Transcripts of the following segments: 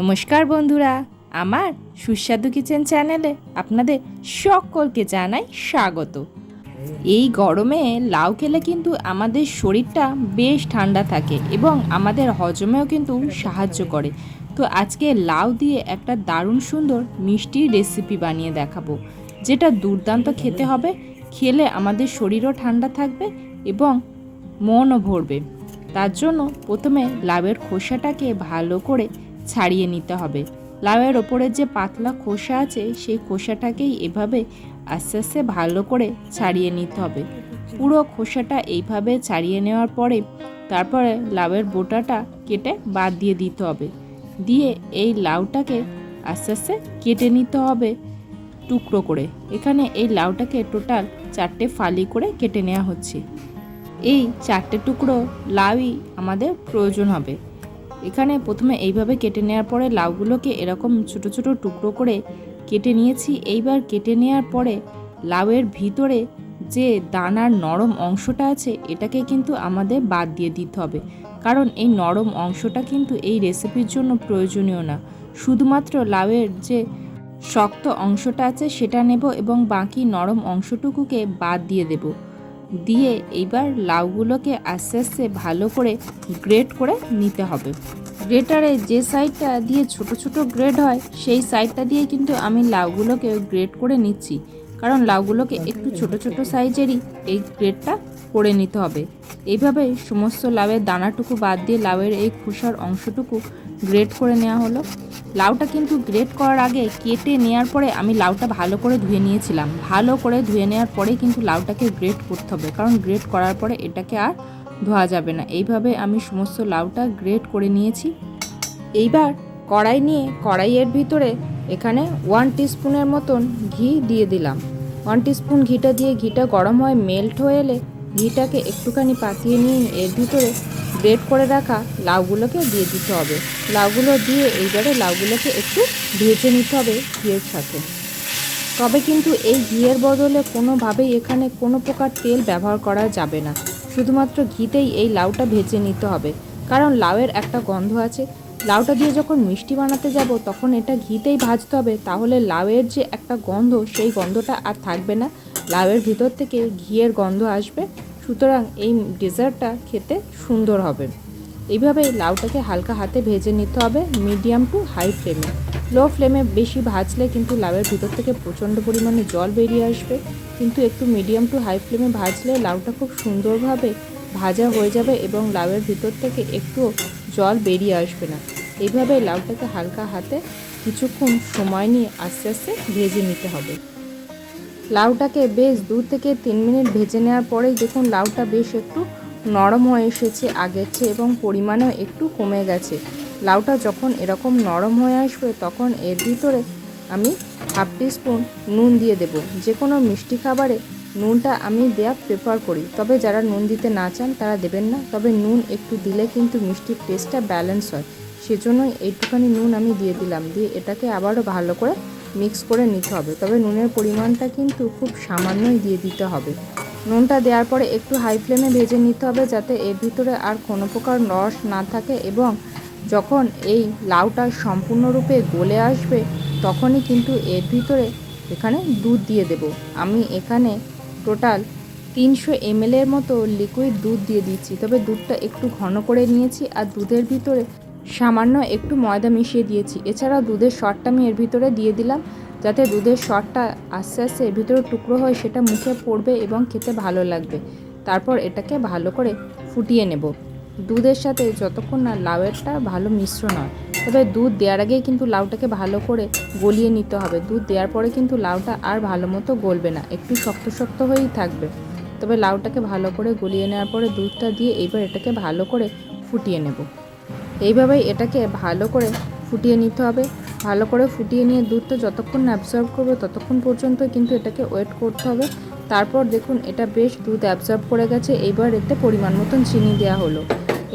নমস্কার বন্ধুরা, আমার সুস্বাদু কিচেন চ্যানেলে আপনাদের সকলকে জানাই স্বাগত। এই গরমে লাউ খেলে কিন্তু আমাদের শরীরটা বেশ ঠান্ডা থাকে এবং আমাদের হজমেও কিন্তু সাহায্য করে। তো আজকে লাউ দিয়ে একটা দারুণ সুন্দর মিষ্টি রেসিপি বানিয়ে দেখাবো, যেটা দুর্দান্ত খেতে হবে, খেলে আমাদের শরীরও ঠান্ডা থাকবে এবং মনও ভরবে। তার জন্য প্রথমে লাউয়ের খোসাটাকে ভালো করে ছাড়িয়ে নিতে হবে। লাউয়ের ওপরের যে পাতলা খোসা আছে, সেই খোসাটাকেই এভাবে আস্তে আস্তে ভালো করে ছাড়িয়ে নিতে হবে। পুরো খোসাটা এইভাবে ছাড়িয়ে নেওয়ার পরে, তারপরে লাউয়ের বোটাটা কেটে বাদ দিয়ে দিতে হবে। দিয়ে এই লাউটাকে আস্তে আস্তে কেটে নিতে হবে টুকরো করে। এখানে এই লাউটাকে টোটাল চারটে ফালি করে কেটে নেওয়া হচ্ছে। এই চারটে টুকরো লাউই আমাদের প্রয়োজন হবে। এখানে প্রথমে এইভাবে কেটে নেওয়ার পরে লাউগুলোকে এরকম ছোট ছোট টুকরো করে কেটে নিয়েছি। এইবার কেটে নেওয়ার পরে লাউয়ের ভিতরে যে দানার নরম অংশটা আছে, এটাকে কিন্তু আমাদের বাদ দিয়ে দিতে হবে। কারণ এই নরম অংশটা কিন্তু এই রেসিপির জন্য প্রয়োজনীয় না। শুধুমাত্র লাউয়ের যে শক্ত অংশটা আছে, সেটা নেব এবং বাকি নরম অংশটুকুকে বাদ দিয়ে দেব। দিয়ে এইবার লাউগুলোকে আস্তে আস্তে ভালো করে গ্রেড করে নিতে হবে। গ্রেটারে যে সাইডটা দিয়ে ছোট ছোট গ্রেড হয়, সেই সাইডটা দিয়ে কিন্তু আমি লাউগুলোকে গ্রেড করে নিচ্ছি। কারণ লাউগুলোকে একটু ছোট ছোট সাইজেরই এই গ্রেডটা করে নিতে হবে। এইভাবে সমস্ত লাউয়ের দানাটুকু বাদ দিয়ে লাউয়ের এই খোসার অংশটুকু গ্রেট করে নেওয়া হলো। লাউটা কিন্তু গ্রেট করার আগে কেটে নেওয়ার পরে আমি লাউটা ভালো করে ধুয়ে নিয়েছিলাম। ভালো করে ধুয়ে নেওয়ার পরে কিন্তু লাউটাকে গ্রেট করতে হবে, কারণ গ্রেট করার পরে এটাকে আর ধোয়া যাবে না। এইভাবে আমি সমস্ত লাউটা গ্রেট করে নিয়েছি। এইবার কড়াই নিয়ে কড়াইয়ের ভিতরে এখানে ওয়ান টিস্পুনের মতন ঘি দিয়ে দিলাম। ওয়ান টিস্পুন ঘিটা দিয়ে ঘিটা গরম হয়ে মেল্ট হয়ে এলে ঘিটাকে একটুখানি পাতিয়ে নিয়ে এর ভিতরে গ্রেট করে রাখা লাউগুলোকে দিয়ে দিতে হবে। লাউগুলো দিয়ে এইবারে লাউগুলোকে একটু ভেজে নিতে হবে ঘিয়ের সাথে। তবে কিন্তু এই ঘিয়ের বদলে কোনোভাবেই এখানে কোনো প্রকার তেল ব্যবহার করা যাবে না। শুধুমাত্র ঘিতেই এই লাউটা ভেজে নিতে হবে। কারণ লাউয়ের একটা গন্ধ আছে। লাউটা দিয়ে যখন মিষ্টি বানাতে যাব, তখন এটা ঘিতেই ভাজতে হবে। তাহলে লাউয়ের যে একটা গন্ধ, সেই গন্ধটা আর থাকবে না। লাউয়ের ভিতর থেকে ঘিয়ের গন্ধ আসবে। সুতরাং এই ডেজার্টটা খেতে সুন্দর হবে। এইভাবে লাউটাকে হালকা হাতে ভেজে নিতে হবে মিডিয়াম টু হাই ফ্লেমে। লো ফ্লেমে বেশি ভাজলে কিন্তু লাউয়ের ভিতর থেকে প্রচণ্ড পরিমাণে জল বেরিয়ে আসবে। কিন্তু একটু মিডিয়াম টু হাই ফ্লেমে ভাজলে লাউটা খুব সুন্দরভাবে ভাজা হয়ে যাবে এবং লাউয়ের ভিতর থেকে একটু জল বেরিয়ে আসবে না। এইভাবে লাউটাকে হালকা হাতে কিছুক্ষণ সময় নিয়ে আস্তে আস্তে ভেজে নিতে হবে। লাউটাকে বেশ দু থেকে তিন মিনিট ভেজে নেওয়ার পরেই দেখুন লাউটা বেশ একটু নরম হয়ে এসেছে আগের চেয়ে এবং পরিমাণও একটু কমে গেছে। লাউটা যখন এরকম নরম হয়ে আসবে তখন এর ভিতরে আমি হাফ স্পুন নুন দিয়ে দেব। যে কোনো মিষ্টি খাবারে নুনটা আমি দেওয়া প্রেফার করি। তবে যারা নুন দিতে না চান তারা দেবেন না। তবে নুন একটু দিলে কিন্তু মিষ্টির টেস্টটা ব্যালেন্স হয়। সেজন্যই এইটুখানি নুন আমি দিয়ে দিলাম। দিয়ে এটাকে আবারও ভালো করে মিক্স করে নিতে হবে। তবে নুনের পরিমাণটা কিন্তু খুব সামান্যই দিয়ে দিতে হবে। নুনটা দেওয়ার পরে একটু হাই ফ্লেমে ভেজে নিতে হবে যাতে এর ভিতরে আর কোনো প্রকার রস না থাকে এবং যখন এই লাউটা সম্পূর্ণরূপে গলে আসবে তখনই কিন্তু এর ভিতরে এখানে দুধ দিয়ে দেব। আমি এখানে টোটাল তিনশো এমএলের মতো লিকুইড দুধ দিয়ে দিচ্ছি। তবে দুধটা একটু ঘন করে নিয়েছি আর দুধের ভিতরে সামান্য একটু ময়দা মিশিয়ে দিয়েছি। এছাড়াও দুধের শটটা আমি এর ভিতরে দিয়ে দিলাম, যাতে দুধের শটটা আস্তে আস্তে এর ভিতরে টুকরো হয়, সেটা মুখে পড়বে এবং খেতে ভালো লাগবে। তারপর এটাকে ভালো করে ফুটিয়ে নেব। দুধের সাথে যতক্ষণ না লাউয়েরটা ভালো মিশ্রণ হয়, তবে দুধ দেওয়ার আগেই কিন্তু লাউটাকে ভালো করে গলিয়ে নিতে হবে। দুধ দেওয়ার পরে কিন্তু লাউটা আর ভালো মতো গলবে না, একটু শক্ত শক্ত হয়েই থাকবে। তবে লাউটাকে ভালো করে গলিয়ে নেওয়ার পরে দুধটা দিয়ে এবার এটাকে ভালো করে ফুটিয়ে নেব। এইভাবেই এটাকে ভালো করে ফুটিয়ে নিতে হবে। ভালো করে ফুটিয়ে নিয়ে দুধটা যতক্ষণ না অ্যাবজর্ব করবে ততক্ষণ পর্যন্ত কিন্তু এটাকে ওয়েট করতে হবে। তারপর দেখুন এটা বেশ দুধ অ্যাবজর্ব করে গেছে। এইবার এতে পরিমাণ মতন চিনি দেওয়া হলো।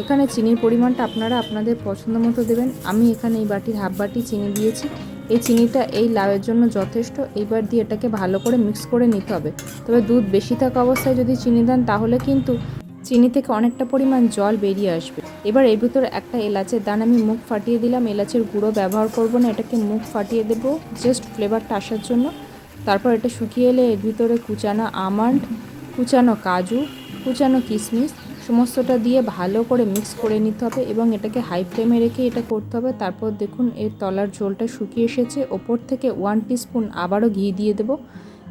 এখানে চিনির পরিমাণটা আপনারা আপনাদের পছন্দ মতো দেবেন। আমি এখানে এই বাটির হাফ বাটি চিনি দিয়েছি। এই চিনিটা এই লাউয়ের জন্য যথেষ্ট। এইবার দিয়ে এটাকে ভালো করে মিক্স করে নিতে হবে। তবে দুধ বেশি থাকা অবস্থায় যদি চিনি দেন তাহলে কিন্তু চিনি থেকে অনেকটা পরিমাণ জল বেরিয়ে আসবে। এবার এর ভিতরে একটা এলাচের দান আমি মুখ ফাটিয়ে দিলাম। এলাচের গুঁড়ো ব্যবহার করব না, এটাকে মুখ ফাটিয়ে দেব। জাস্ট ফ্লেভারটা আসার জন্য। তারপর এটা শুকিয়ে এলে এর ভিতরে কুচানো আমন্ড, কুচানো কাজু, কুচানো কিশমিশ সমস্তটা দিয়ে ভালো করে মিক্স করে নিতে হবে এবং এটাকে হাই ফ্লেমে রেখে এটা করতে হবে। তারপর দেখুন এর তলার ঝোলটা শুকিয়ে এসেছে। ওপর থেকে ওয়ান টিস্পুন আবারও ঘি দিয়ে দেবো।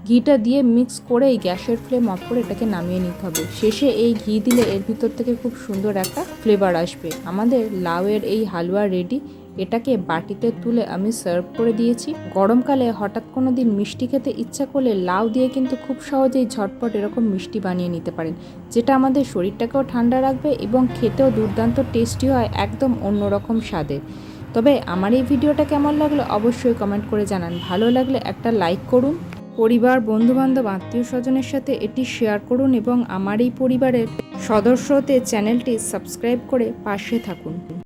ঘিটা দিয়ে মিক্স করে এই গ্যাসের ফ্লেম অফ করে এটাকে নামিয়ে নিতে হবে। শেষে এই ঘি দিলে এর ভিতর থেকে খুব সুন্দর একটা ফ্লেভার আসবে। আমাদের লাউয়ের এই হালুয়া রেডি এটাকে বাটিতে তুলে আমি সার্ভ করে দিয়েছি। গরমকালে হঠাৎ কোনো দিন মিষ্টি খেতে ইচ্ছা করলে লাউ দিয়ে কিন্তু খুব সহজেই ঝটপট এরকম মিষ্টি বানিয়ে নিতে পারেন, যেটা আমাদের শরীরটাকেও ঠান্ডা রাখবে এবং খেতেও দুর্দান্ত টেস্টি হয়, একদম অন্যরকম স্বাদের তবে আমার এই ভিডিওটা কেমন লাগল অবশ্যই কমেন্ট করে জানান। ভালো লাগলে একটা লাইক করুন। পরিবার, বন্ধুবান্ধব আত্মীয় স্বজনের সাথে এটি শেয়ার করুন এবং আমার এই পরিবারের সদস্যতে চ্যানেলটি সাবস্ক্রাইব করে পাশে থাকুন।